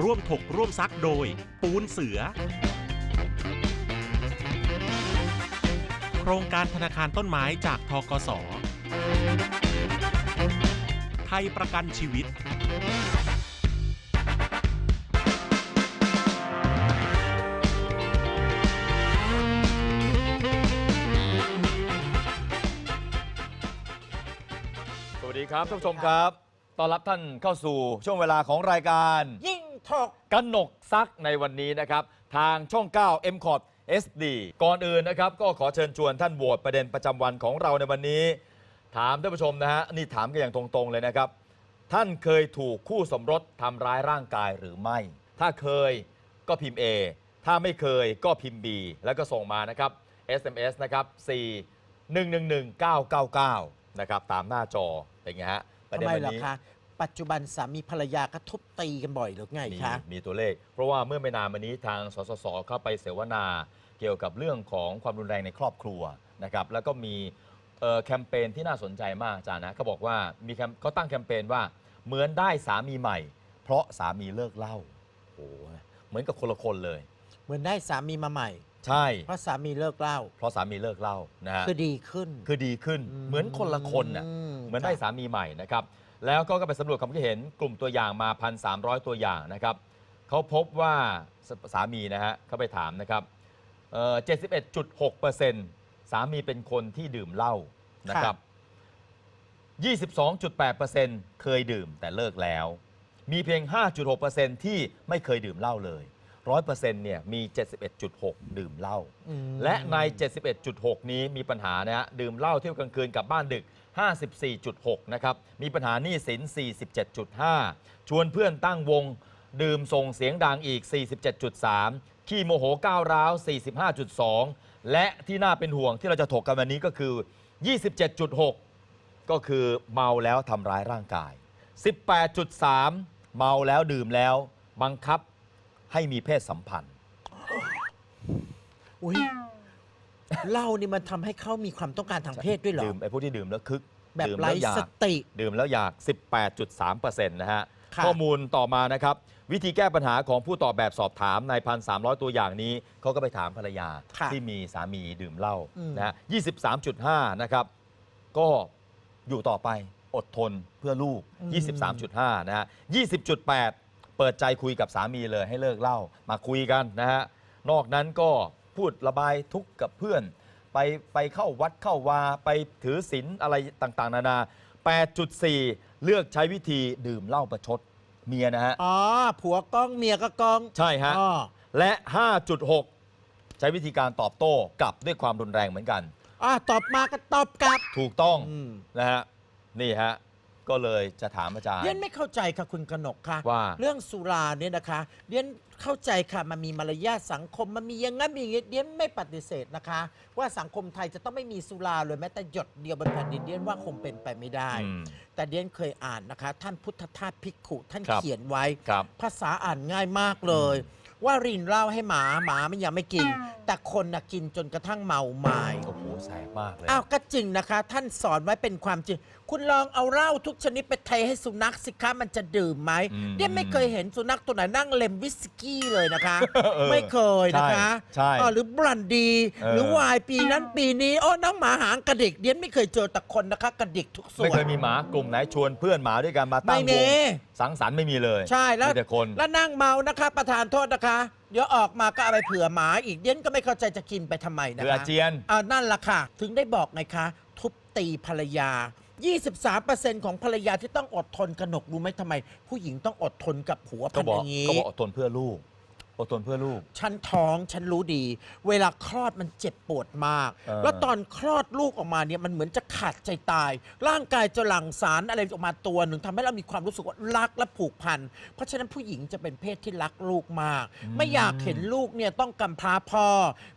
ร่วมถกร่วมซักโดย ปูนเสือ โครงการธนาคารต้นไม้จากทกส ไทยประกันชีวิต สวัสดีครับท่านผู้ชมครับ ต้อนรับท่านเข้าสู่ช่วงเวลาของรายการ ยิ ถกกันหนกซักในวันนี้นะครับ ทางช่อง 9 m c o t SD ก่อนอื่นนะครับ ก็ขอเชิญชวนท่านโหวตประเด็นประจำวันของเราในวันนี้ ถามท่านผู้ชมนะฮะนี่ถามกันอย่างตรงๆเลยนะครับ ท่านเคยถูกคู่สมรสทำร้ายร่างกายหรือไม่ ถ้าเคยก็พิมพ์ A ถ้าไม่เคยก็พิมพ์ B แล้วก็ส่งมานะครับ SMS นะครับ 4 1 1 1 9 9 9 นะครับ ตามหน้าจอเป็นไงฮะประทำเด็นไมวันล่ะนี้ คะ ปัจจุบันสามีภรรยาก็ทุบตีกันบ่อยหรือไงมีคะ มีตัวเลข เพราะว่าเมื่อไม่นานมานี้ทางสสสเข้าไปเสวนาเกี่ยวกับเรื่องของความรุนแรงในครอบครัวนะครับแล้วก็มีเอ่อแคมเปญที่น่าสนใจมากอาจารย์นะเขาบอกว่ามีแคมเขาตั้งแคมเปญว่าเหมือนได้สามีใหม่ เพราะสามีเลิกเหล้าโอ้โหเหมือนกับคนละคนเลย เหมือนได้สามีมาใหม่ ใช่ เพราะสามีเลิกเหล้าเพราะสามีเลิกเหล้านะฮะคือดีขึ้น คือดีขึ้นมเหมือนคนละคนน่ะมเหมือนได้ค่ะสามีใหม่นะครับ แล้วก็ก็ไปสำรวจความคิดเห็นกลุ่มตัวอย่างมา 1,300 ตัวอย่างนะครับเขาพบว่าสสามีนะฮะเขาไปถามนะครับเอ่อ71.6%สามีเป็นคนที่ดื่มเหล้านะครับ 22.8%เคยดื่มแต่เลิกแล้ว มีเพียง 5.6%ที่ไม่เคยดื่มเหล้าเลย 100%เนี่ยมี 71.6 ดื่มเหล้าอืมและใน 71.6 นี้มีปัญหานะฮะดื่มเหล้าเที่ยวกลางคืนกลับบ้านดึก 54.6 นะครับ มีปัญหาหนี้สิน 47.5 ชวนเพื่อนตั้งวง ดื่มส่งเสียงดังอีก 47.3 ขี้โมโหก้าวร้าว 45.2 และที่น่าเป็นห่วงที่เราจะถกกันวันนี้ก็คือ 27.6 ก็คือเมาแล้วทำร้ายร่างกาย 18.3 เมาแล้วดื่มแล้ว บังคับ ให้มีเพศสัมพันธ์ อุ้ยเหล้านี่มันทำให้เขามีความต้องการทางเพศด้วยเหรอ ดื่มไอ้พวกที่ดื่มแล้วคึกแบบดื่มไร้แล้วอยาสกติ ดื่มแล้วอยาก 18.3%นะฮะ ค่ะ ข้อมูลต่อมานะครับ วิธีแก้ปัญหาของผู้ตอบแบบสอบถามใน 1,300 ตัวอย่างนี้ เขาก็ไปถามภรรยาค่ะที่มีสามีดื่มเหล้าอืม นะฮะ23.5 นะครับ ก็อยู่ต่อไปอดทนเพื่อลูก 23.5 นะฮะ 20.8เปิดใจคุยกับสามีเลยให้เลิกเหล้ามาคุยกันนะฮะนอกนั้นก็พูดระบายทุกข์กับเพื่อน ไปไปเข้าวัดเข้าวาไปถือศีลอะไรต่างๆ นานา 8.4 เลือกใช้วิธีดื่มเหล้าประชดเมียนะฮะ อ๋อ ผัวกล้องเมียก็กล้อง ใช่ฮะ อ๋อ และ 5.6 ใช้วิธีการตอบโต้กลับด้วยความรุนแรงเหมือนกัน อะตอบมาก็ตอบกลับ ถูกต้องอืม นะฮะ นี่ฮะ ก็เลยจะถามอาจารย์ เรียนไม่เข้าใจค่ะคุณกนกค่ะ ว่า เรื่องสุราเนี่ยนะคะเรียนเข้าใจค่ะมันมีมารยาทสังคมมันมีอย่างนั้นมีอย่างนี้เรียนไม่ปฏิเสธนะคะ ว่าสังคมไทยจะต้องไม่มีสุราเลยแม้แต่หยดเดียวบนแผ่นดินเรียนว่าคงเป็นไปไม่ได้ อืม แต่เรียนเคยอ่านนะคะ ท่านพุทธทาสภิกขุท่านครับ เขียนไว้ ครับ ภาษาอ่านง่ายมากเลย ว่ารินเหล้าให้หมาหมามันยังไม่กิน แต่คนนะกินจนกระทั่งเมาไม้ โอ้โหแสบมากเลย อ้าวก็จริงนะคะ ท่านสอนไว้เป็นความจริง คุณลองเอาเหล้าทุกชนิดไปเทให้สุนัขสิคะมันจะดื่มไหมอืมเนี่ยไม่เคยเห็นสุนัขตัวไหนนั่งเล็มวิสกี้เลยนะคะ เออไม่เคยนะคะใช่ใช่อ๋อหรือบรันดี เออ หรือวายปีนั้นปีนี้โอ้น้องหมาหางกระดิกเดียนไม่เคยเจอแต่คนนะคะ กระดิกทุกส่ไม่วเคน ยมีหมากลุ่มไหนชวนเพื่อนหมาด้วยกันมาตั้งไม่วมี งสังสรรค์ไม่มีเลยใช่แล้วมีแต่คน แล้วนั่งเมานะคะ ประธานโทษนะคะ เดี๋ยวออกมาก็เอาไปเผื่อหมาอีกเดียนก็ไม่เข้าใจจะกินไปทำไมนะคืออาคะเจียน อ่านั่นล่ะค่ะ ถึงได้บอกไงคะ ทุบตีภรรยา 23%ของภรรยาที่ต้องอดทนกนกรู้ไหมทำไม ผู้หญิงต้องอดทนกับผัวพันบอกอย่างนี้ก็บอกอดทนเพื่อลูก อดทนเพื่อลูก ฉันท้องฉันรู้ดี เวลาคลอดมันเจ็บปวดมาก เออ แล้วตอนคลอดลูกออกมาเนี่ยมันเหมือนจะขาดใจตาย ร่างกายจะหลั่งสารอะไรออกมาตัวหนึ่งทำให้เรามีความรู้สึกว่ารักและผูกพันเพราะฉะนั้นผู้หญิงจะเป็นเพศที่รักลูกมาก ไม่อยากเห็นลูกเนี่ยต้องกำพร้าพ่อ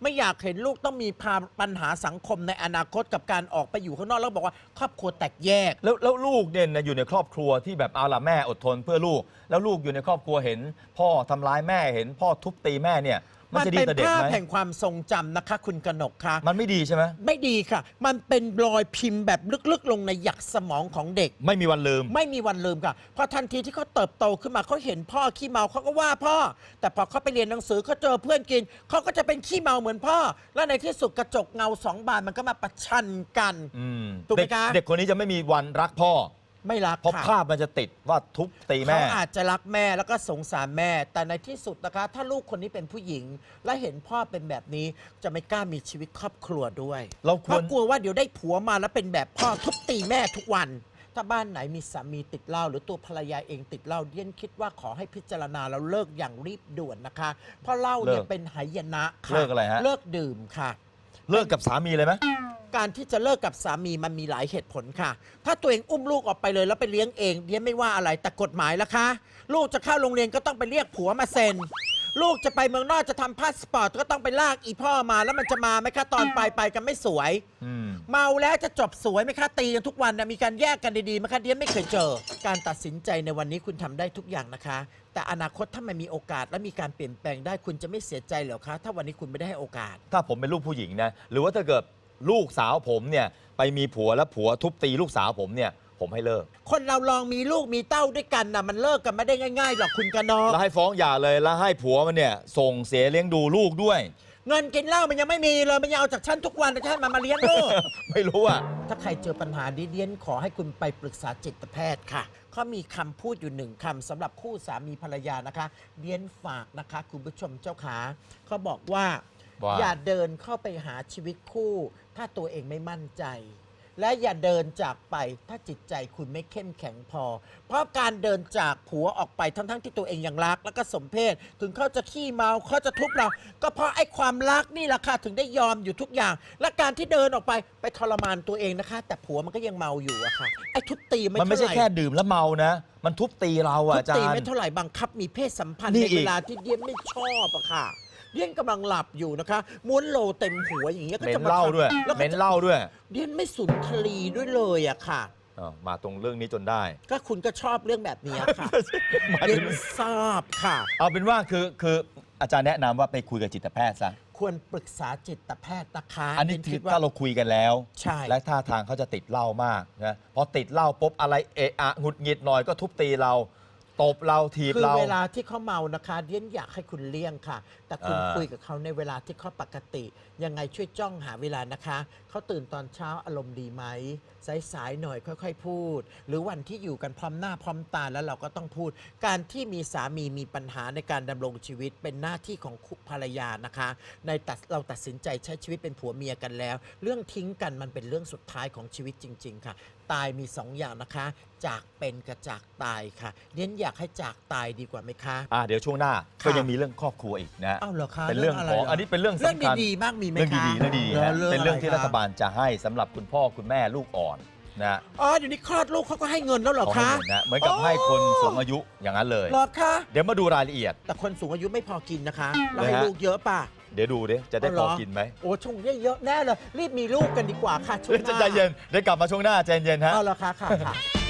ไม่อยากเห็นลูกต้องมีพาปัญหาสังคมในอนาคตกับการออกไปอยู่ข้างนอกแล้วบอกว่าครอบครัวแตกแยก แล้วแล้วลูกเนี่ยนะอยู่ในครอบครัวที่แบบเอาละแม่อดทนเพื่อลูก แล้วลูกอยู่ในครอบครัวเห็น พ่อทำร้ายแม่เห็นพ่อทุบตีแม่เนี่ยมันมันจะดีเป็นต่อเด็กภาพไหมแห่งความทรงจำนะคะ คุณกนกคะมันไม่ดีใช่ไหมไม่ดีค่ะ มันเป็นรอยพิมพ์แบบลึกๆ ลงในหยักสมองของเด็ก ไม่มีวันลืม ไม่มีวันลืมค่ะ เพราะทันทีที่เขาเติบโตขึ้นมาเขาเห็นพ่อขี้เมาเขาก็ว่าพ่อ แต่พอเขาไปเรียนหนังสือเขาเจอเพื่อนกิน เขาก็จะเป็นขี้เมาเหมือนพ่อ แล้วในที่สุดกระจกเงาสองบานมันก็มาประชันกัน อืมถูกไหมเด็กคะ เด็กคนนี้จะไม่มีวันรักพ่อ ไม่รักเพราะค่ะภาพมันจะติดว่าทุบตีแม่ เขาอาจจะรักแม่แล้วก็สงสารแม่ แต่ในที่สุดนะคะ ถ้าลูกคนนี้เป็นผู้หญิง และเห็นพ่อเป็นแบบนี้จะไม่กล้ามีชีวิตครอบครัวด้วยเราคเพวรราะกลัวว่าเดี๋ยวได้ผัวมาแล้วเป็นแบบพ่อทุบตีแม่ทุกวัน ถ้าบ้านไหนมีสามีติดเหล้าหรือตัวภรรยาเองติดเหล้าเดียนคิดว่าขอให้พิจารณาแล้วเลิกอย่างรีบด่วนนะคะ เพราะเหล้าเนี่ยเลิกเป็นหายนะค่ะเลิกอะไรฮะ เลิกดื่มค่ะ เลิกกับสามีเลยไหม การที่จะเลิกกับสามีมันมีหลายเหตุผลค่ะ ถ้าตัวเองอุ้มลูกออกไปเลยแล้วไปเลี้ยงเองเดียนไม่ว่าอะไรแต่กฎหมายละคะ ลูกจะเข้าโรงเรียนก็ต้องไปเรียกผัวมาเซ็น ลูกจะไปเมืองนอกจะทำพาสปอร์ตก็ต้องไปลากอีพ่อมาแล้วมันจะมาไหมคะตอนไปไปกันไม่สวย อืม เมาแล้วจะจบสวยไหมคะตีกันทุกวันนะมีการแยกกันดีๆไหมคะเดียนไม่เคยเจอ การตัดสินใจในวันนี้คุณทำได้ทุกอย่างนะคะ แต่อนาคตถ้ามันมีโอกาสและมีการเปลี่ยนแปลงได้คุณจะไม่เสียใจเหรอคะ ถ้าวันนี้คุณไม่ได้ให้โอกาส ถ้าผมเป็นลูกผู้หญิงนะ หรือว่าถ้าเกิดลูกสาวผมเนี่ย ไปมีผัวแล้วผัวทุบตีลูกสาวผมเนี่ย ผมให้เลิก คนเราลองมีลูกมีเต้าด้วยกันนะมันเลิกกันไม่ได้ง่ายๆหรอกคุณกนกแล้วให้ฟ้องหย่าเลยแล้วให้ผัวมันเนี่ย ส่งเสียเลี้ยงดูลูกด้วย เงินกินเหล้ามันยังไม่มีเลยมันยังเอาจากฉันทุกวันแต่ฉันมามาเลี้ยงลูก ไม่รู้อะ ถ้าใครเจอปัญหาดีเดียนขอให้คุณไปปรึกษาจิตแพทย์ค่ะ เขามีคำพูดอยู่หนึ่งคำสำหรับคู่สามีภรรยานะคะเดียนฝากนะคะ คุณผู้ชมเจ้าขาเขาบอกว่า ว่า อย่าเดินเข้าไปหาชีวิตคู่ ถ้าตัวเองไม่มั่นใจ และอย่าเดินจากไปถ้าจิตใจคุณไม่เข้มแข็งพอ เพราะการเดินจากผัวออกไปทั้งๆที่ตัวเองยังรัก แล้วก็สมเพศถึงเขาจะขี้เมาเขาจะทุบเรา ก็เพราะไอ้ความรักนี่แหละค่ะถึงได้ยอมอยู่ทุกอย่าง และการที่เดินออกไปไปทรมานตัวเองนะคะ แต่ผัวมันก็ยังเมาอยู่อะค่ะไอ้ทุบตีไม่มันไม่เท่าใช่ไหร่ แค่ดื่มแล้วเมานะ มันทุบตีเราอะทุอาบจาตีรไม่ย์เท่าไหร่บังคับมีเพศสัมพันธ์นี่ในอีก เวลาที่เดียนไม่ชอบอะค่ะ เดียนกำลังหลับอยู่นะคะ ม้วนโลเต็มหัวอย่างเงี้ยก็เหม็จะนมาเหล้าด้วยแล้วก็เหม็นจะเหล้าด้วยเดียนไม่สุนทรีด้วยเลยอะค่ะ อ้าวมาตรงเรื่องนี้จนได้ ก็คุณก็ชอบเรื่องแบบนี้ค่ะมาเดียถึนงทราบค่ะ เอาเป็นว่าคือคืออาจารย์แนะนำว่าไปคุยกับจิตแพทย์ซะ ควรปรึกษาจิตแพทย์นะคะอันนี้เดียคือคิดว่า ถ้าเราคุยกันแล้ว ใช่ และท่าทางเขาจะติดเหล้ามากนะพอติดเหล้าปุ๊บอะไรเอะอะหงุดหงิดหน่อยก็ทุบตีเรา ตบเราถีบคือเรา เวลาที่เขาเมานะคะเดียนอยากให้คุณเลี่ยงค่ะ แต่คุณอ่าคุยกับเขาในเวลาที่เขาปกติ ยังไงช่วยจ้องหาเวลานะคะ เขาตื่นตอนเช้าอารมณ์ดีไหม สายๆหน่อยค่อย ๆ พูด หรือวันที่อยู่กันพร้อมหน้าพร้อมตาแล้วเราก็ต้องพูด การที่มีสามีมีปัญหาในการดำรงชีวิตเป็นหน้าที่ของคู่ภรรยานะคะ ในตัดเราตัดสินใจใช้ชีวิตเป็นผัวเมียกันแล้ว เรื่องทิ้งกันมันเป็นเรื่องสุดท้ายของชีวิตจริง ๆ ค่ะ ตายมีสองอย่างนะคะ จากเป็นกับจากตายค่ะเน้นอยากให้จากตายดีกว่าไหมคะ อ่าเดี๋ยวช่วงหน้าค่ะก็ยังมีเรื่องครอบครัวอีกนะอ้าวเหรอคะเป็นเรื่องะไของหอันนี้เป็นเรื่องเรื่องสำคัญดีๆมากมีไหมเรื่องคะดีๆเรื่องดีๆฮะหเป็นเรื่องที่ะไครัฐบาลจะให้สำหรับคุณพ่อคุณแม่ลูกอ่อน นะอ๋อเดี๋ยวนี้คลอดลูกเขาก็ให้เงินแล้วเหรอขอให้คะ เงินนะเหมือนกับให้คนสูงอายุอย่างนั้นเลย เหรอคะ เดี๋ยวมาดูรายละเอียด แต่คนสูงอายุไม่พอกินนะคะแล้วเลยให้ฮะ ลูกเยอะป่ะเดี๋ยวดูดิจะได้อ๋อเหรพออกินไหมโอ้ช่วงนี้เยอะแน่เลยรีบมีลูกกันดีกว่าค่ะช่วงหน้าใจเย็นเดี๋ยวกลับมาช่วงหน้าใจเย็นฮะ เอาเหรอคะค่ะค่ะ